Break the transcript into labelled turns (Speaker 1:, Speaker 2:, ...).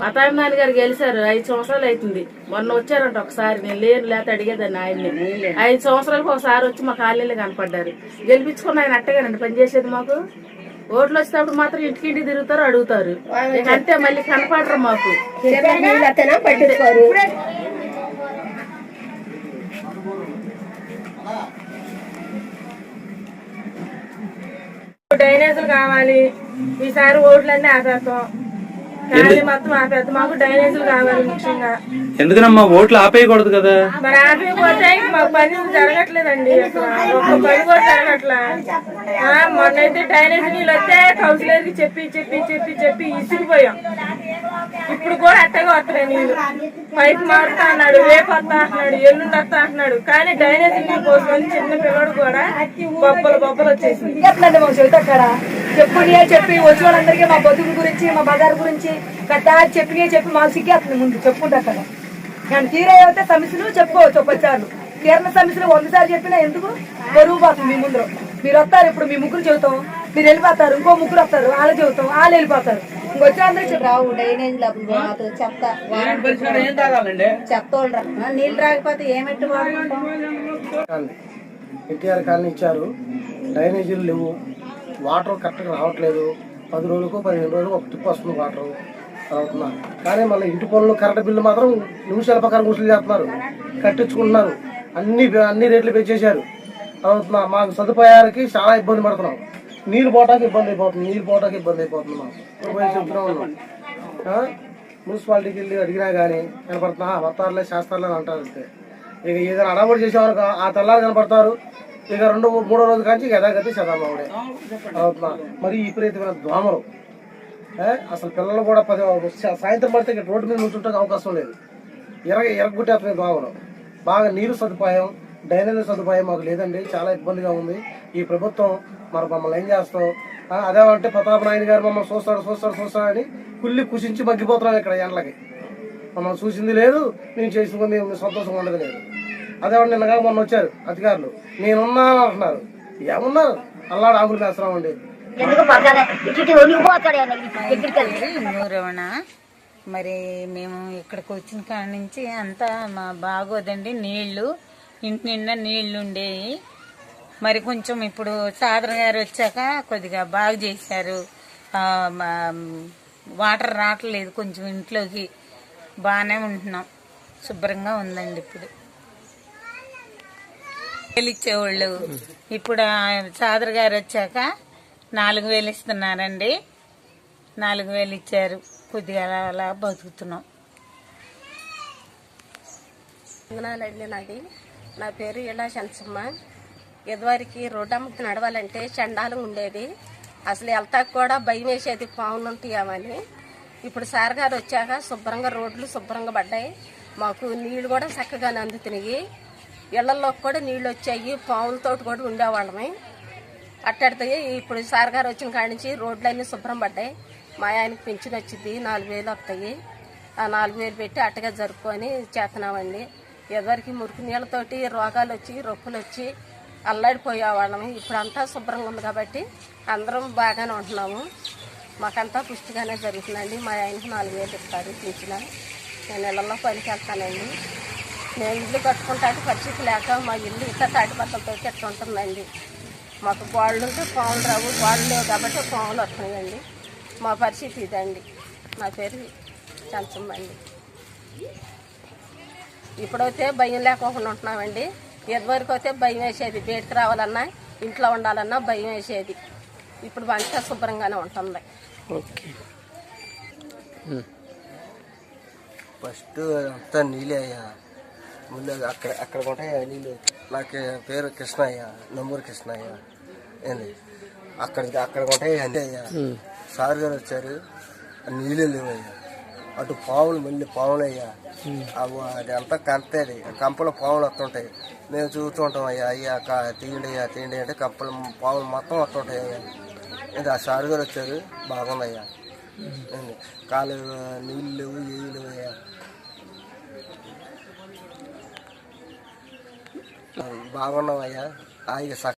Speaker 1: పతాయం నాని గారు గెలిచారు. ఐదు సంవత్సరాలు అవుతుంది మొన్న వచ్చారంట ఒకసారి. నేను లేను లేకపోతే అడిగేదాన్ని ఆయన్ని. ఐదు సంవత్సరాలకు ఒకసారి వచ్చి మా కాలనీలో కనపడ్డారు. గెలిపించుకున్న ఆయన అట్టగానండి. పనిచేసేది మాకు. ఓట్లు వచ్చినప్పుడు మాత్రం ఇంటికింటి తిరుగుతారు అడుగుతారు. అంతే మళ్ళీ కనపడరు మాకు.
Speaker 2: పట్టించుకోరు
Speaker 1: డ్రైనేజీలు కావాలి. ఈసారి ఓట్లన్నీ ఆపేస్తాం మొత్తం ఆపేస్తాం మాకు డ్రైనేజీలు కావాలి ముఖ్యంగా.
Speaker 3: ఎందుకనమ్మా ఓట్లు ఆపేయకూడదు కదా?
Speaker 1: మరి ఆపేయకపోతే మాకు పని జరగట్లేదండి అసలు. ఒక్క పని కూడా జరగట్లా. ఆ, మొన్నైతే డ్రైనేజ్ నీళ్ళు వస్తే కౌన్సిలర్కి చెప్పి చెప్పి చెప్పి చెప్పి ఇసిరిపోయాం. ఇప్పుడు కూడా అట్టగా వస్తున్నాయి నీళ్ళు. పైపు మారుతా అన్నాడు రేపు వస్తా అంటున్నాడు ఎల్లుండి వస్తా అంటున్నాడు కానీ డ్రైనేజ్ నీళ్ళు పోసుకొని చిన్న పిల్లడు కూడా బొబ్బలు బొబ్బలు వచ్చేసింది.
Speaker 2: చెబుతా అక్కడ చెప్పు చెప్పి వచ్చిన వాళ్ళందరికీ మా బతుకు గురించి మా బజార్ గురించి కట్టా చెప్పి చెప్పి మా సిగ్గేస్తుంది ముందు చెప్పుకుంటా అక్కడ నేను తీరే అయితే సమస్యలు చెప్పుకోవచ్చు ఒక పచ్చారు తీరిన సమస్యలు వంద సార్లు చెప్పినా ఎందుకు? బరువు పోతుంది మీ ముందు. మీరు వస్తారు ఇప్పుడు మీ ముగ్గురు చెబుతాం. మీరు వెళ్ళిపోతారు ఇంకో ముగ్గురు వస్తారు వాళ్ళు చెబుతాం వాళ్ళు వెళ్ళిపోతారు.
Speaker 4: రావు డ్రైనేజ్ మాకు చెత్త. చెత్త వాళ్ళు రా. నీళ్ళు రాకపోతే ఏమెట్టు
Speaker 5: ఎన్టీఆర్ కాలనీ ఇచ్చారు. డ్రైనేజీలు లేవు. వాటర్ కరెక్ట్గా రావట్లేదు. పది రోజులకు పదిహేను రోజులకు ఒక ట్రిప్ వస్తుంది వాటర్. అవుతున్నా కానీ మళ్ళీ ఇంటి పనులు కరెంట్ బిల్లు మాత్రం నిమిషాల ప్రకారం వసూలు చేస్తున్నారు. కట్టించుకుంటున్నారు. అన్ని అన్ని రేట్లు పెంచేశారు అవుతున్నా మాకు సదుపాయాలకి చాలా ఇబ్బంది పడుతున్నాం. నీళ్ళు పోవటానికి ఇబ్బంది అయిపోతుంది. నీళ్ళు పోవటానికి ఇబ్బంది అయిపోతుంది మాకు. మున్సిపాలిటీకి వెళ్ళి అడిగినా కానీ కనపడుతున్నా వస్తారులే శాస్త్రాలే అని అంటారు అంతే. ఇక ఏదైనా అడవుడు చేసేవారు ఆ తెల్లారు కనపడతారు. ఇక రెండు మూడో రోజు కాంచి ఇక యథాగతి చదవడే అవుతున్నా మరి విపరీతమైన దోమలు అసలు పిల్లలు కూడా పది సాయంత్రం పడితే రోడ్డు మీద నుంచుంటే అవకాశం లేదు. ఎరగ ఎరగొట్టేస్తున్నాయి దోమలు బాగా నీరు సదుపాయం డైనమిక్ సదుపాయం మాకు లేదండి. చాలా ఇబ్బందిగా ఉంది. ఈ ప్రభుత్వం మరి మమ్మల్ని ఏం చేస్తాం? అదేమంటే ప్రతాప్ నాయుడు గారు మమ్మల్ని చూస్తాడు చూస్తాడు చూస్తాడని కుళ్ళి కుషించి మగ్గిపోతున్నాం ఇక్కడ ఎండలకి. మమ్మల్ని చూసింది లేదు మేము చేసుకుని సంతోషం ఉండదు లేదు. అదేమంటే నిన్నగా మొన్న వచ్చారు అధికారులు. నేనున్నా అంటున్నారు. ఏమున్నారు? అల్లాడు ఆకులు వేస్తున్నామండి
Speaker 6: ఊరవణ మరి మేము ఇక్కడికి వచ్చిన కాడ నుంచి అంతా మా బాగోదండి నీళ్ళు. ఇంటి నిండా నీళ్ళు ఉండేవి మరి కొంచెం ఇప్పుడు సాదర గారు వచ్చాక కొద్దిగా బాగు చేశారు. వాటర్ రావట్లేదు కొంచెం ఇంట్లోకి. బాగానే ఉంటున్నాం. శుభ్రంగా ఉందండి ఇప్పుడు. ఇచ్చేవాళ్ళు ఇప్పుడు ఆ సాదర్ గారు వచ్చాక నాలుగు వేలు ఇస్తున్నారండి. నాలుగు వేలు ఇచ్చారు. కొద్దిగా అలా అలా బతుకుతున్నాం.
Speaker 7: వందనాలండి. నాది నా పేరు ఇలా శంచమ్మ ఇదివరకు రోడ్డమ్మకి నడవాలంటే చండాలు ఉండేది. అసలు వెళ్తా కూడా భయం వేసేది పావులు తీయమని ఇప్పుడు సార్ గారు వచ్చాక శుభ్రంగా రోడ్లు శుభ్రంగా పడ్డాయి. మాకు నీళ్ళు కూడా చక్కగానే అందుతున్నాయి. ఇళ్ళలోకి కూడా నీళ్ళు వచ్చాయి పావులతోటి కూడా ఉండేవాళ్ళమే. అట్టడితే ఇప్పుడు సార్ గారు వచ్చిన కాడి నుంచి రోడ్లన్నీ శుభ్రం పడ్డాయి. మా ఆయనకి పెన్షన్ వచ్చింది నాలుగు వేలు వస్తాయి. ఆ నాలుగు వేలు పెట్టి అట్టగా జరుపుకొని చేస్తున్నామండి. ఎవరికి మురికి నీళ్ళతోటి రోగాలు వచ్చి రొప్పులు వచ్చి అల్లాడిపోయేవాళ్ళము. ఇప్పుడు అంతా శుభ్రంగా ఉంది కాబట్టి అందరం బాగానే ఉంటున్నాము. మాకంతా పుష్టిగానే జరుగుతుందండి. మా ఆయనకి నాలుగు వేలు ఇస్తారు పెంచిన నేను ఇళ్ళల్లో పనికి వెళ్తానండి. మేము ఇల్లు కట్టుకుంటానికి పరిస్థితి లేక మా ఇల్లు ఇంకా తాటిపట్టలతో ఎట్లా ఉంటుందండి? మాకు గోళ్ళు ఉంటే పాములు రావు గోళ్ళు లేవు కాబట్టి పాములు వస్తున్నాయండి. మా పరిస్థితి ఇదండి. నా పేరు చంచమ్మ అండి ఇప్పుడైతే భయం లేకోకుండా ఉంటున్నామండి. ఇదివరకు అయితే భయం వేసేది. బయటకు రావాలన్నా ఇంట్లో ఉండాలన్నా భయం వేసేది. ఇప్పుడు అంతా శుభ్రంగానే ఉంటుంది.
Speaker 8: ఫస్ట్ అంతా నీళ్ళే అయ్యా. ముందు అక్కడ అక్కడ ఉంటాయి నీళ్ళు. నాకు పేరు కృష్ణయ్య నమ్మూరు కృష్ణయ్య. ఏంది? అక్కడ అక్కడ ఉంటాయి అంతే అయ్యా. సార్ గారు వచ్చారు. నీళ్ళు లేవయ్యా అటు పావులు మళ్ళీ పావులు అయ్యా. అవి అది అంతా కంపేది. కంపలో పావులు వస్తుంటాయి. మేము చూస్తూ ఉంటాం అయ్యా అయ్యా తీయండి అయ్యా తీయండి అంటే కంపలు పావులు మొత్తం వస్తుంటాయి అయ్యా. ఏంటి ఆ సార్ గారు వచ్చారు. బాగుందయ్యా కాలు నీళ్ళు లేవు ఏవి లేవు అయ్యా. బాగున్నాం అయ్యా హాయిగా